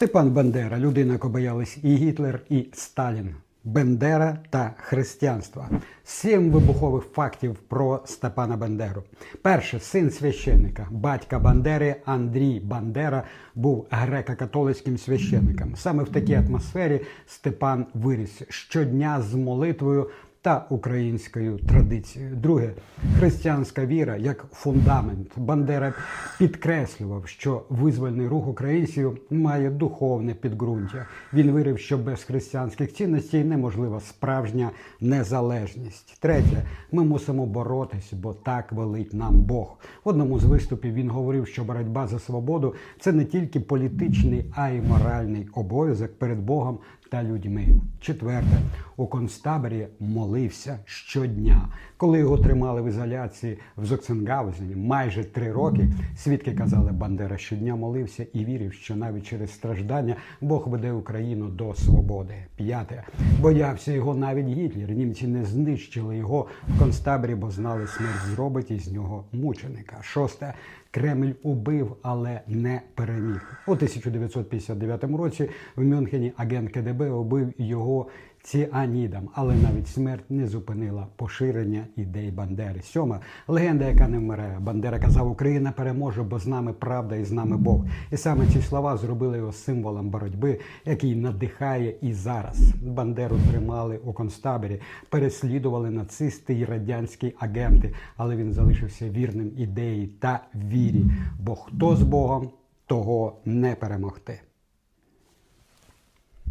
Степан Бандера, людина, яку боялись і Гітлер, і Сталін. Бендера та християнство. Сім вибухових фактів про Степана Бандеру. Перше, син священника, батька Бандери Андрій Бандера був греко-католицьким священником. Саме в такій атмосфері Степан виріс щодня з молитвою та українською традицією. Друге, християнська віра як фундамент. Бандера підкреслював, що визвольний рух українців має духовне підґрунтя. Він вірив, що без християнських цінностей неможлива справжня незалежність. Третє, ми мусимо боротись, бо так велить нам Бог. В одному з виступів він говорив, що боротьба за свободу це не тільки політичний, а й моральний обов'язок перед Богом та людьми. Четверте, у концтаборі молився щодня. Коли його тримали в ізоляції в Зоксенгаузені майже три роки, свідки казали, Бандера щодня молився і вірив, що навіть через страждання Бог веде Україну до свободи. П'яте, боявся його навіть Гітлер. Німці не знищили його в концтаборі, бо знали, смерть зробить із нього мученика. Шосте. Кремль убив, але не переміг. У 1959 році в Мюнхені агент КДБ убив його ціанідом, але навіть смерть не зупинила поширення ідей Бандери. Сьома легенда, яка не вмирає. Бандера казав, Україна переможе, бо з нами правда і з нами Бог. І саме ці слова зробили його символом боротьби, який надихає і зараз. Бандеру тримали у концтаборі, переслідували нацисти і радянські агенти, але він залишився вірним ідеї та вірі. Бо хто з Богом, того не перемогти.